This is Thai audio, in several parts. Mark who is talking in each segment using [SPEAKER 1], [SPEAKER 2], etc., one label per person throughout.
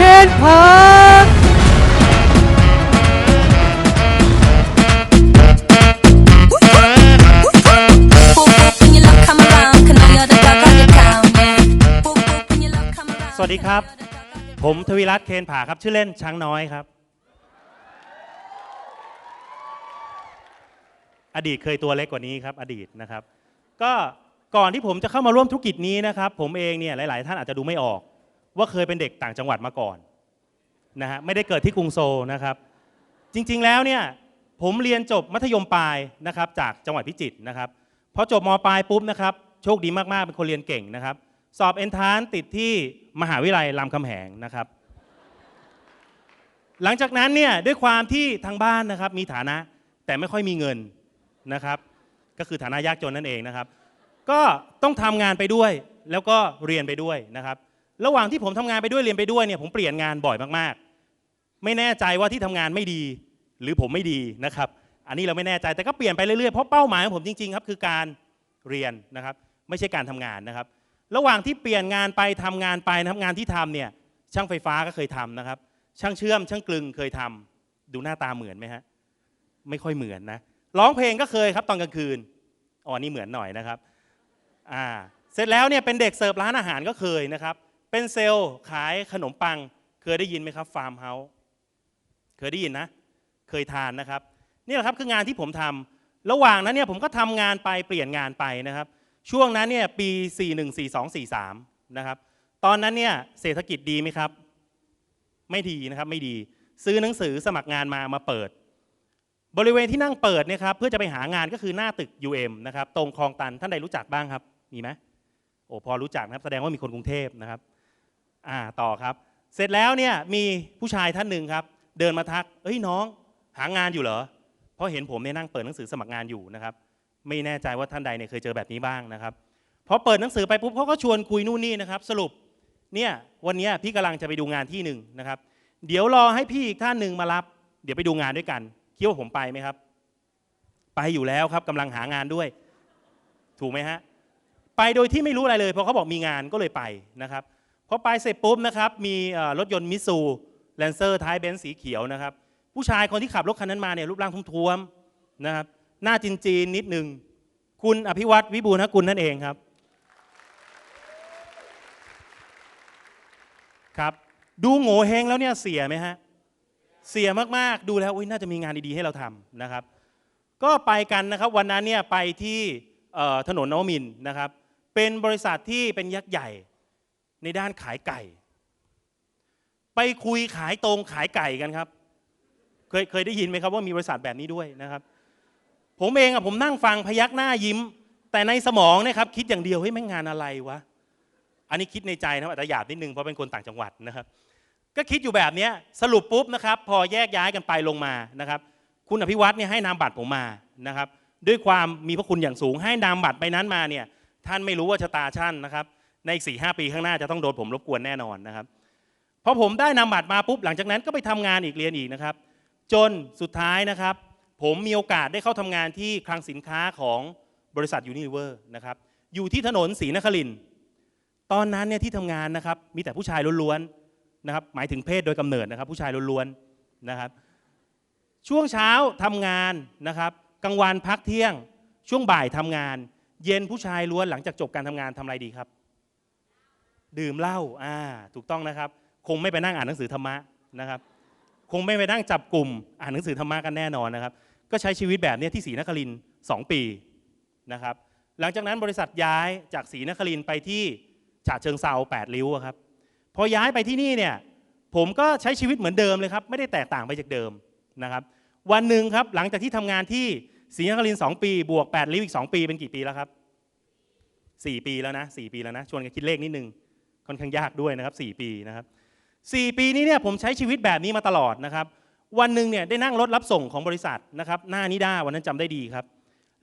[SPEAKER 1] เคนผา
[SPEAKER 2] Boop boop when your love come around, can know you're the dog of the town. Yeah. Boop boop when your love come around.
[SPEAKER 3] สวัสดีครับ ผมทวีรัตน์เคนผาครับ ชื่อเล่นช้างน้อยครับ อดีตเคยตัวเล็กกว่านี้ครับ อดีตนะครับ ก็ก่อนที่ผมจะเข้ามาร่วมธุรกิจนี้นะครับ ผมเองเนี่ยหลาย ๆ ท่านอาจจะดูไม่ออก ว่าเคยเป็นเด็กต่างจังหวัดมาก่อนนะฮะไม่ได้เกิดที่กรุงโซลนะครับ จริงๆแล้วเนี่ยผมเรียนจบมัธยมปลายนะครับจากจังหวัดพิจิตรนะครับพอจบมปลายปุ๊บนะครับโชคดีมากๆเป็นคนเรียนเก่งนะครับ สอบเอนทานติดที่มหาวิทยาลัยรามคำแหงนะครับ หลังจากนั้นเนี่ยด้วยความที่ทางบ้านนะครับมีฐานะแต่ไม่ค่อยมีเงินนะครับก็คือฐานะยากจนนั่นเองนะครับ ก็ต้องทำงานไปด้วยแล้วก็เรียนไปด้วยนะครับ ระหว่างที่ผมทำงานไปด้วยเรียนไปด้วยเนี่ยผมเปลี่ยนงานบ่อยมากๆ ไม่แน่ใจว่าที่ทำงานไม่ดี หรือผมไม่ดีนะครับ อันนี้เราไม่แน่ใจแต่ก็เปลี่ยนไปเรื่อยๆเพราะเป้าหมายของผมจริงๆครับคือการเรียนนะครับ ไม่ใช่การทำงานนะครับ ระหว่างที่เปลี่ยนงานไปทำงานไปนะครับงานที่ทำเนี่ยช่างไฟฟ้าก็เคยทำนะครับ ช่างเชื่อม ช่างกลึงเคยทำดูหน้าตาเหมือนไหมฮะไม่ค่อยเหมือนนะร้องเพลงก็เคยครับตอนกลางคืนอ๋อนี่เหมือนหน่อยนะครับอ่าเสร็จแล้วเนี่ยเป็นเด็กเสิร์ฟร้านอาหารก็เคยนะครับ เป็นเซลล์ขายขนมปัง เคยได้ยินไหมครับฟาร์มเฮาส์เคยได้ยินนะ เคยทานนะครับ นี่แหละครับคืองานที่ผมทำระหว่างนั้นเนี่ยผมก็ทำงานไปเปลี่ยนงานไปนะครับ ช่วงนั้นเนี่ยปี 414243 นะครับ ตอนนั้นเนี่ยเศรษฐกิจดีไหมครับ ไม่ดีนะครับไม่ดี ซื้อหนังสือสมัครงานมามาเปิด บริเวณที่นั่งเปิดเนี่ยครับเพื่อจะไปหางานก็คือหน้าตึก UM นะครับตรงคลองตันท่านใดรู้จักบ้างครับมีไหมโอ้พอรู้จักนะครับแสดงว่ามีคนกรุงเทพนะครับ อ่าต่อครับ เสร็จแล้วเนี่ยมีผู้ชายท่านหนึ่งครับ เดินมาทัก เอ้ยน้อง หางานอยู่เหรอ เพราะเห็นผมเนี่ยนั่งเปิดหนังสือสมัครงานอยู่นะครับ ไม่แน่ใจว่าท่านใดเนี่ยเคยเจอแบบนี้บ้างนะครับพอเปิดหนังสือไปปุ๊บเขาก็ชวนคุยนู่นนี่นะครับ สรุปเนี่ยวันเนี้ยพี่กำลังจะไปดูงานที่หนึ่งนะครับ เดี๋ยวรอให้พี่อีกท่านหนึ่งมารับ เดี๋ยวไปดูงานด้วยกันคิดว่าผมไปไหมครับ ไปอยู่แล้วครับกำลังหางานด้วย ถูกไหมฮะไปโดยที่ไม่รู้อะไรเลยเพราะเขาบอกมีงานก็เลยไปนะครับ พอไปเสร็จปุ๊บนะครับมีรถยนต์มิซูแลนเซอร์ท้ายเบนซ์สีเขียวนะครับผู้ชายคนที่ขับรถคันนั้นมาเนี่ยรูปร่างท้วมๆนะครับหน้าจีนจีนๆนิดหนึ่งคุณอภิวัตวิบูลย์กุลนั่นเองครับครับดูโง่เฮงแล้วเนี่ยเสียไหมฮะเสียมากๆดูแล้วอุ๊ยน่าจะมีงานดีๆให้เราทำนะครับ ก็ไปกันนะครับวันนั้นเนี่ยไปที่ถนนนวมินนะครับเป็นบริษัทที่เป็นยักษ์ใหญ่ ในด้านขายไก่ ไปคุยขายตรงขายไก่กันครับ เคยเคยได้ยินไหมครับว่ามีบริษัทแบบนี้ด้วยนะครับ ผมเองอะผมนั่งฟังพยักหน้ายิ้ม แต่ในสมองนี่ยครับคิดอย่างเดียวเฮ้ยแม่งงานอะไรวะอันนี้คิดในใจนะอาจจะหยาบนิดนึงเพราะเป็นคนต่างจังหวัดนะครับ ก็คิดอยู่แบบนี้สรุปปุ๊บนะครับ พอแยกย้ายกันไปลงมานะครับ คุณอภิวัตเนี่ยให้นามบัตรผมมานะครับ ด้วยความมีพระคุณอย่างสูงให้นามบัตรใบนั้นมาเนี่ยท่านไม่รู้ว่าชะตาท่านนะครับ ในอีกสี่ห้าปีข้างหน้าจะต้องโดนผมรบกวนแน่นอนนะครับพอผมได้นาบัตรมาปุ๊บหลังจากนั้นก็ไปทำงานอีกเรียนอีกนะครับ จนสุดท้ายนะครับ ผมมีโอกาสได้เข้าทำงานที่คลังสินค้าของบริษัทยูนิเวอร์นะครับอยู่ที่ถนนศรีนครินตอนนั้นเนี่ยที่ทำงานนะครับมีแต่ผู้ชายล้วนๆนะครับหมายถึงเพศโดยกำเนิดนะครับ ผู้ชายล้วนๆนะครับ ช่วงเช้าทำงานนะครับกลางวันพักเที่ยง ช่วงบ่ายทำงาน เย็นผู้ชายล้วนหลังจากจบการทำงานทำอะไรดีครับ ดื่มเหล้าอ่าถูกต้องนะครับ คงไม่ไปนั่งอ่านหนังสือธรรมะนะครับ คงไม่ไปนั่งจับกลุ่มอ่านหนังสือธรรมะกันแน่นอนนะครับ ก็ใช้ชีวิตแบบนี้ที่ศรีนครินทร์สองปีนะครับ หลังจากนั้นบริษัทย้ายจากศรีนครินทร์ไปที่ฉะเชิงเซาแปดริ้วครับ พอย้ายไปที่นี่เนี่ยผมก็ใช้ชีวิตเหมือนเดิมเลยครับ ไม่ได้แตกต่างไปจากเดิมนะครับ วันหนึ่งครับหลังจากที่ทำงานที่ศรีนครินทร์สองปี บวกแปดริ้วอีกสองปีเป็นกี่ปีแล้วครับสี่ปีแล้วนะสี่ปีแล้วนะชวนกันคิดเลขนิดนึง ค่อนข้างยากด้วยนะครับสี่ปีนะครับสี่ปีนี้เนี่ยผมใช้ชีวิตแบบนี้มาตลอดนะครับ วันหนึ่งเนี่ยได้นั่งรถรับส่งของบริษัทนะครับหน้านิด้าวันนั้นจำได้ดีครับ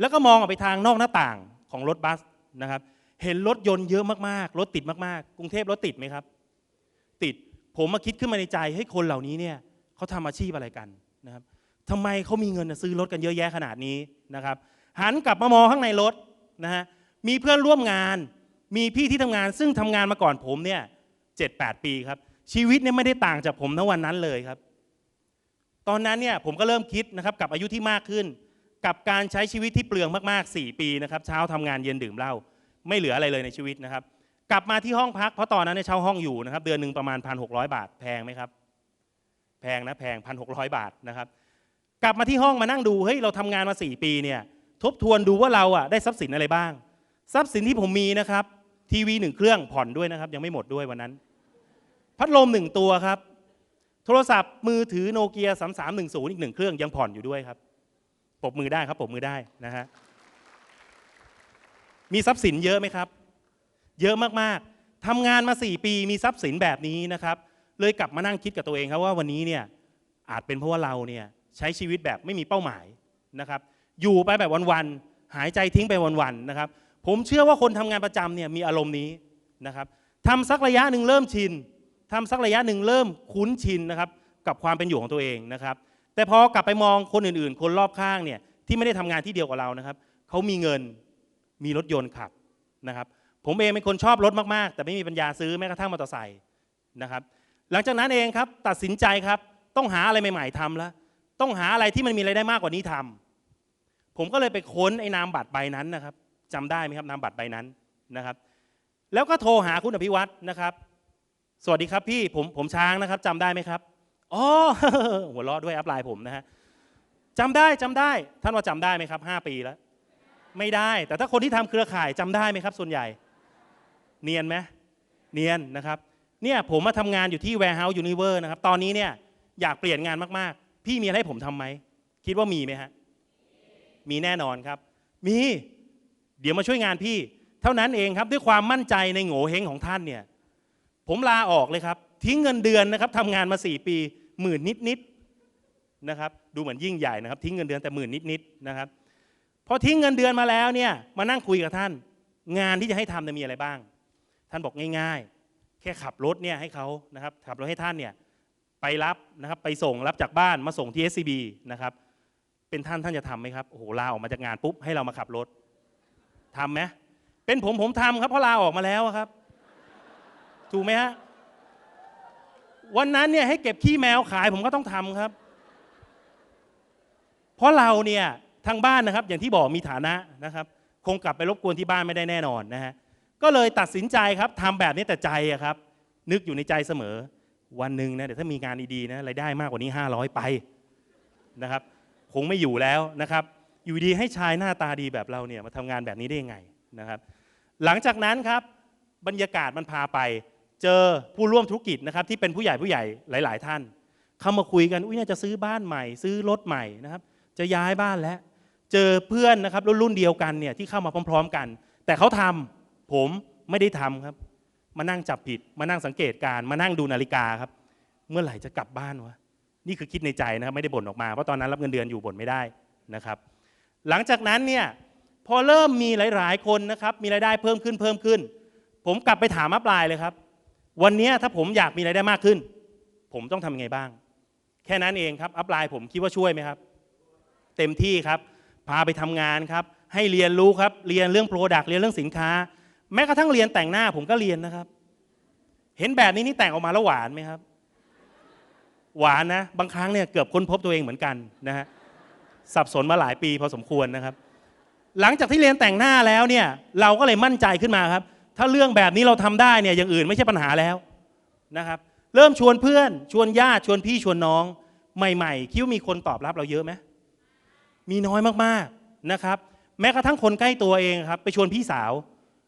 [SPEAKER 3] แล้วก็มองออกไปทางนอกหน้าต่างของรถบัสนะครับ เห็นรถยนต์เยอะมากๆ รถติดมากๆ กรุงเทพรถติดไหมครับ ติดผมมาคิดขึ้นมาในใจให้คนเหล่านี้เนี่ยเขาทำอาชีพอะไรกันนะครับทำไมเขามีเงินซื้อรถกันเยอะแยะขนาดนี้นะครับ หันกลับมามองข้างในรถนะฮะมีเพื่อนร่วมงาน มีพี่ที่ทำงานซึ่งทำงานมาก่อนผมเนี่ยเจ็ดแปดปีครับ ชีวิตเนี่ยไม่ได้ต่างจากผมณวันนั้นเลยครับ ตอนนั้นเนี่ยผมก็เริ่มคิดนะครับกับอายุที่มากขึ้น กับการใช้ชีวิตที่เปลืองมากๆ 4 ปีนะครับเช้าทำงานเย็นดื่มเหล้าไม่เหลืออะไรเลยในชีวิตนะครับ กลับมาที่ห้องพักเพราะตอนนั้นเนี่ยเช่าห้องอยู่นะครับ เดือนหนึ่งประมาณ 1,600 บาทแพงไหมครับ แพงนะแพง 1,600 บาทนะครับ กลับมาที่ห้องมานั่งดูเฮ้ยเราทำงานมา 4 ปีเนี่ยทบทวนดูว่าเราอะได้ทรัพย์สินอะไรบ้าง ทรัพย์สินที่ผมมีนะครับ ทีวีหนึ่งเครื่องผ่อนด้วยนะครับ ยังไม่หมดด้วยวันนั้น พัดลมหนึ่งตัวครับ โทรศัพท์มือถือโนเกีย3310อีกหนึ่งเครื่องยังผ่อนอยู่ด้วยครับปบมือได้ครับปบมือได้นะฮะมีทรัพย์สินเยอะไหมครับ เยอะมากๆทำงานมา 4 ปีมีทรัพย์สินแบบนี้นะครับ เลยกลับมานั่งคิดกับตัวเองครับว่าวันนี้เนี่ยอาจเป็นเพราะว่าเราเนี่ยใช้ชีวิตแบบไม่มีเป้าหมายนะครับ อยู่ไปแบบวันๆหายใจทิ้งไปวันๆนะครับ ผมเชื่อว่าคนทำงานประจำเนี่ยมีอารมณ์นี้นะครับทำสักระยะหนึ่งเริ่มชินทำสักระยะหนึ่งเริ่มคุ้นชินนะครับกับความเป็นอยู่ของตัวเองนะครับแต่พอกลับไปมองคนอื่นๆ คนรอบข้างเนี่ยที่ไม่ได้ทำงานที่เดียวกับเรานะครับเขามีเงินมีรถยนต์ขับนะครับผมเองเป็นคนชอบรถมากๆ แต่ไม่มีปัญญาซื้อแม้กระทั่งมอเตอร์ไซค์นะครับหลังจากนั้นเองครับตัดสินใจครับต้องหาอะไรใหม่ ๆทำแล้วต้องหาอะไรที่มันมีรายได้มากกว่านี้ทำผมก็เลยไปค้นไอ้นามบัตรใบนั้นนะครับ จำได้ไหมครับนามบัตรใบนั้นนะครับ แล้วก็โทรหาคุณอภิวัตนะครับ สวัสดีครับพี่ผมผมช้างนะครับจำได้ไหมครับอ๋อหัวเราะด้วยอัพไลน์ผมนะฮะจำได้จำได้ ท่านว่าจำได้ไหมครับห้าปีแล้ว ไม่ได้ แต่ถ้าคนที่ทำเครือข่ายจำได้ไหมครับ ส่วนใหญ่ เนียนไหมเนียนนะครับ เนี่ยผมมาทำงานอยู่ที่ Warehouse Universe นะครับ ตอนนี้เนี่ยอยากเปลี่ยนงานมากๆ พี่มีอะไรให้ผมทำไหม คิดว่ามีไหมฮะ มีแน่นอนครับ มี เดี๋ยวมาช่วยงานพี่ เท่านั้นเองครับด้วยความมั่นใจในโง่เฮงของท่านเนี่ยผมลาออกเลยครับ ทิ้งเงินเดือนนะครับทำงานมา 4 ปีหมื่นนิดๆนะครับดูเหมือนยิ่งใหญ่นะครับ ทิ้งเงินเดือนแต่หมื่นนิดๆนะครับพอทิ้งเงินเดือนมาแล้วเนี่ยมานั่งคุยกับท่าน งานที่จะให้ทำเนี่ยมีอะไรบ้าง ท่านบอกง่าย ๆ แค่ขับรถเนี่ยให้เขานะครับขับรถให้ท่านเนี่ยไปรับนะครับไปส่งรับจากบ้านมาส่งที่ SCB นะครับเป็นท่านท่านจะทำไหมครับโอ้โหลาออกมาจากงานปุ๊บให้เรามาขับรถ ทำไหมเป็นผมผมทำครับเพราะลาออกมาแล้วครับ ถูกไหมฮะวันนั้นเนี่ยให้เก็บขี้แมวขายผมก็ต้องทำครับ เพราะเราเนี่ยทางบ้านนะครับ อย่างที่บอกมีฐานะนะครับ คงกลับไปรบกวนที่บ้านไม่ได้แน่นอนนะฮะก็เลยตัดสินใจครับทำแบบนี้แต่ใจอะครับ นึกอยู่ในใจเสมอ วันหนึ่งนะเดี๋ยวถ้ามีงานดีๆนะรายได้มากกว่านี้ 500 ไปนะครับ คงไม่อยู่แล้วนะครับ อยู่ดีให้ชายหน้าตาดีแบบเราเนี่ยมาทำงานแบบนี้ได้ยังไงนะครับ หลังจากนั้นครับบรรยากาศมันพาไป เจอผู้ร่วมธุรกิจนะครับที่เป็นผู้ใหญ่ผู้ใหญ่หลาย ๆ ท่าน เข้ามาคุยกันอุ้ยเนี่ยจะซื้อบ้านใหม่ ซื้อรถใหม่นะครับ จะย้ายบ้านแล้ว เจอเพื่อนนะครับรุ่นเดียวกันเนี่ยที่เข้ามาพร้อม ๆ กัน แต่เขาทำผมไม่ได้ทำครับ มานั่งจับผิด มานั่งสังเกตการ มานั่งดูนาฬิกาครับ เมื่อไหร่จะกลับบ้านวะนี่คือคิดในใจนะครับไม่ได้บ่นออกมาเพราะตอนนั้นรับเงินเดือนอยู่บ่นไม่ได้นะครับ หลังจากนั้นเนี่ยพอเริ่มมีหลาย ๆ คนนะครับมีรายได้เพิ่มขึ้นเพิ่มขึ้น ผมกลับไปถามอัพไลน์เลยครับ วันนี้ถ้าผมอยากมีรายได้มากขึ้น ผมต้องทำยังไงบ้าง แค่นั้นเองครับอัพไลน์ผมคิดว่าช่วยไหมครับ เต็มที่ครับ พาไปทำงานครับ ให้เรียนรู้ครับเรียนเรื่องโปรดักต์เรียนเรื่องสินค้า แม้กระทั่งเรียนแต่งหน้าผมก็เรียนนะครับ เห็นแบบนี้นี่แต่งออกมาแล้วหวานไหมครับ หวานนะบางครั้งเนี่ยเกือบค้นพบตัวเองเหมือนกันนะฮะ สับสนมาหลายปีพอสมควรนะครับ หลังจากที่เรียนแต่งหน้าแล้วเนี่ยเราก็เลยมั่นใจขึ้นมาครับ ถ้าเรื่องแบบนี้เราทำได้เนี่ยอย่างอื่นไม่ใช่ปัญหาแล้วนะครับ เริ่มชวนเพื่อนชวนญาติชวนพี่ชวนน้องใหม่ ๆ คิดว่ามีคนตอบรับเราเยอะไหมมีน้อยมากๆนะครับ แม้กระทั่งคนใกล้ตัวเองครับ ไปชวนพี่สาว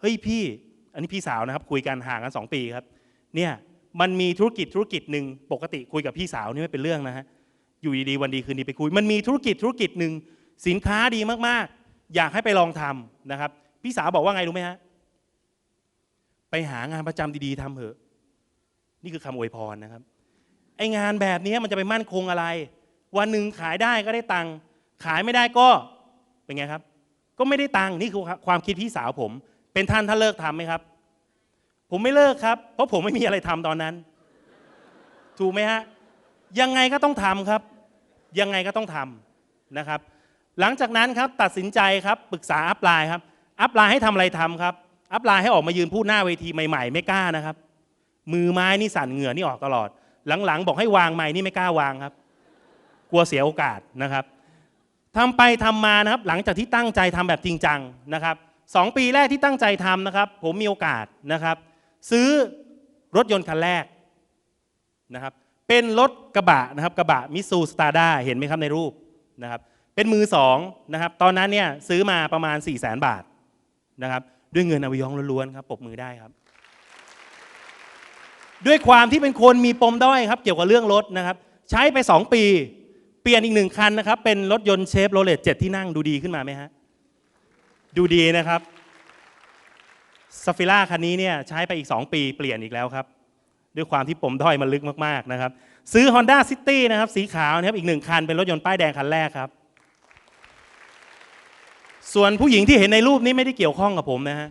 [SPEAKER 3] เฮ้ยพี่ อันนี้พี่สาวนะครับ คุยกันห่างกันสองปีครับ เนี่ยมันมีธุรกิจธุรกิจหนึ่งปกติคุยกับพี่สาวนี่ไม่เป็นเรื่องนะฮะ อยู่ดีๆวันดีคืนดีไปคุย มันมีธุรกิจธุรกิจหนึ่งสินค้าดีมากๆ อยากให้ไปลองทำนะครับ พี่สาวบอกว่าไงรู้ไหมฮะไปหางานประจำดีๆทำเถอะ นี่คือคำอวยพรนะครับ ไองานแบบนี้มันจะไปมั่นคงอะไร วันหนึ่งขายได้ก็ได้ตังค์ขายไม่ได้ก็เป็นไงครับ ก็ไม่ได้ตังค์นี่คือความคิดพี่สาวผม เป็นท่านท่านเลิกทำไหมครับ ผมไม่เลิกครับ เพราะผมไม่มีอะไรทำตอนนั้น ถูกไหมฮะ ยังไงก็ต้องทำครับ ยังไงก็ต้องทำนะครับ หลังจากนั้นครับตัดสินใจครับปรึกษาอัพไลน์ครับอัพไลน์ให้ทำอะไรทำครับ อัพไลน์ให้ออกมายืนพูดหน้าเวทีใหม่ๆ ไม่กล้านะครับ มือไม้นี่สั่นเหงื่อนี่ออกตลอด หลังๆ บอกให้วางไม้นี่ไม่กล้าวางครับ กลัวเสียโอกาสนะครับทำไปทำมานะครับ หลังจากที่ตั้งใจทำแบบจริงจังนะครับสองปีแรกที่ตั้งใจทำนะครับ ผมมีโอกาสนะครับ ซื้อรถยนต์คันแรกนะครับ เป็นรถกระบะนะครับกระบะมิซูสตาร์ด้าเห็นไหมครับในรูปนะครับเป็นมือสองนะครับตอนนั้นเนี่ยซื้อมาประมาณ 4 0 0แสนบาทนะครับด้วยเงินอวิยองล้วนๆครับปบมือได้ครับ ด้วยความที่เป็นคนมีปมด้อยครับเกี่ยวกับเรื่องรถนะครับใช้ไป 2 ปี เปลี่ยนอีกหนึ่งคันนะครับเป็นรถยนต์เชฟโรเลตเจ็ดที่นั่งดูดีขึ้นมาไหมฮะดูดีนะครับซาฟิล่าคันนี้เนี่ยใช้ไปอีก 2 ปีเปลี่ยนอีกแล้วครับ ด้วยความที่ปมด้อยมันลึกมากๆนะครับ ซื้อ Honda City นะครับสีขาวนะครับอีกหนึ่งคันเป็นรถยนต์ป้ายแดงคันแรกครับ ส่วนผู้หญิงที่เห็นในรูปนี้ไม่ได้เกี่ยวข้องกับผมนะฮะ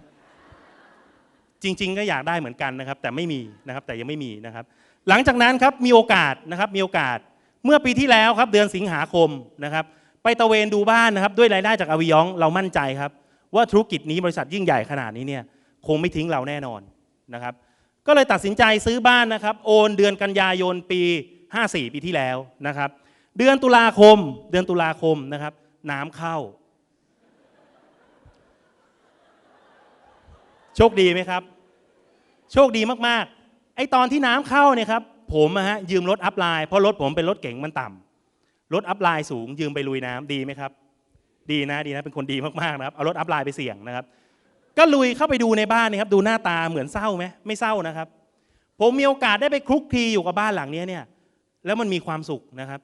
[SPEAKER 3] จริง ๆ ก็อยากได้เหมือนกันนะครับ แต่ไม่มีนะครับแต่ยังไม่มีนะครับ หลังจากนั้นครับมีโอกาสนะครับมีโอกาสเมื่อปีที่แล้วครับเดือนสิงหาคมนะครับ ไปตะเวนดูบ้านนะครับ ด้วยรายได้จากอวิยองเรามั่นใจครับ ว่าธุรกิจนี้บริษัทยิ่งใหญ่ขนาดนี้เนี่ยคงไม่ทิ้งเราแน่นอนนะครับ ก็เลยตัดสินใจซื้อบ้านนะครับ โอนเดือนกันยายนปี 54 ปีที่แล้วนะครับ เดือนตุลาคม เดือนตุลาคมนะครับ น้ำเข้า โชคดีไหมครับ โชคดีมากๆ ไอตอนที่น้ำเข้าเนี่ยครับ ผมอะฮะยืมรถอัพไลน์เพราะรถผมเป็นรถเก๋งมันต่ำรถอัพไลน์สูงยืมไปลุยน้ำดีไหมครับ ดีนะดีนะเป็นคนดีมากๆนะครับเอารถอัพไลน์ไปเสี่ยงนะครับ ก็ลุยเข้าไปดูในบ้านนี่ครับดูหน้าตาเหมือนเศร้าไหมไม่เศร้านะครับ ผมมีโอกาสได้ไปคลุกคลีอยู่กับบ้านหลังนี้เนี่ยแล้วมันมีความสุขนะครับ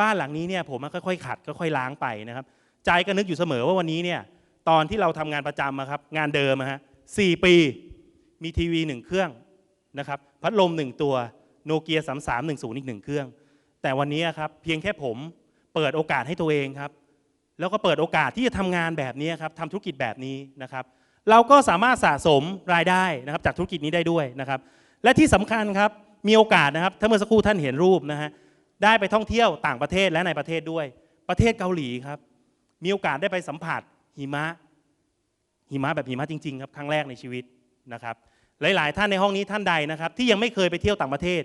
[SPEAKER 3] บ้านหลังนี้เนี่ยผมค่อยๆขัดค่อยๆล้างไปนะครับใจก็นึกอยู่เสมอว่าวันนี้เนี่ยตอนที่เราทำงานประจำอะครับงานเดิมอะฮะสี่ปีมีทีวีหนึ่งเครื่องนะครับพัดลมหนึ่งตัวโนเกียสามสามหนึ่งศูนย์อีกหนึ่งเครื่อง แต่วันนี้ครับเพียงแค่ผมเปิดโอกาสให้ตัวเองครับ แล้วก็เปิดโอกาสที่จะทำงานแบบนี้ครับทำธุรกิจแบบนี้นะครับ เราก็สามารถสะสมรายได้นะครับจากธุรกิจนี้ได้ด้วยนะครับ และที่สำคัญครับมีโอกาสนะครับถ้าเมื่อสักครู่ท่านเห็นรูปนะฮะได้ไปท่องเที่ยวต่างประเทศและในประเทศด้วย ประเทศเกาหลีครับ มีโอกาสได้ไปสัมผัสหิมะ หิมะแบบหิมะจริงๆครับครั้งแรกในชีวิตนะครับหลาย ๆ ท่านในห้องนี้ท่านใดนะครับ ที่ยังไม่เคยไปเที่ยวต่างประเทศ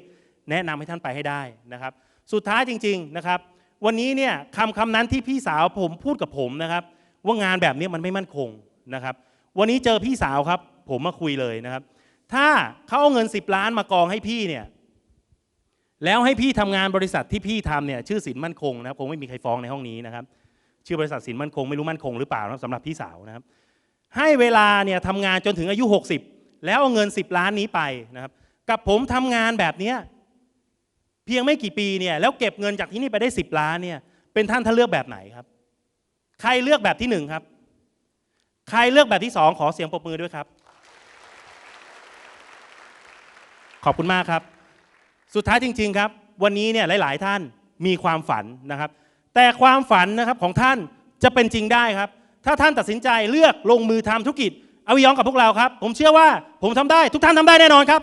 [SPEAKER 3] แนะนำให้ท่านไปให้ได้นะครับ สุดท้ายจริง ๆนะครับ วันนี้เนี่ยคำคำนั้นที่พี่สาวผมพูดกับผมนะครับ ว่างานแบบนี้มันไม่มั่นคงนะครับ วันนี้เจอพี่สาวครับ ผมมาคุยเลยนะครับ ถ้าเขาเอาเงิน 10 ล้านมากองให้พี่เนี่ยแล้วให้พี่ทำงานบริษัทที่พี่ทำเนี่ยชื่อสินมั่นคงนะครับคงไม่มีใครฟ้องในห้องนี้นะครับ ชื่อบริษัทสินมั่นคงไม่รู้มั่นคงหรือเปล่านะสำหรับพี่สาวนะครับ ให้เวลาเนี่ยทำงานจนถึงอายุ 60 แล้วเอาเงิน 10 ล้านนี้ไปนะครับ กับผมทำงานแบบเนี้ยเพียงไม่กี่ปีเนี่ยแล้วเก็บเงินจากที่นี่ไปได้ 10 ล้านเนี่ยเป็นท่านท่านเลือกแบบไหนครับ ใครเลือกแบบที่หนึ่งครับ ใครเลือกแบบที่สองขอเสียงปรบมือด้วยครับ ขอบคุณมากครับ สุดท้ายจริง ๆครับ วันนี้เนี่ยหลาย ๆ ท่านมีความฝันนะครับ แต่ความฝันนะครับของท่านจะเป็นจริงได้ครับ ถ้าท่านตัดสินใจเลือกลงมือทำธุรกิจเอาวิยองกับพวกเราครับ ผมเชื่อว่าผมทำได้ทุกท่านทำได้แน่นอนครับ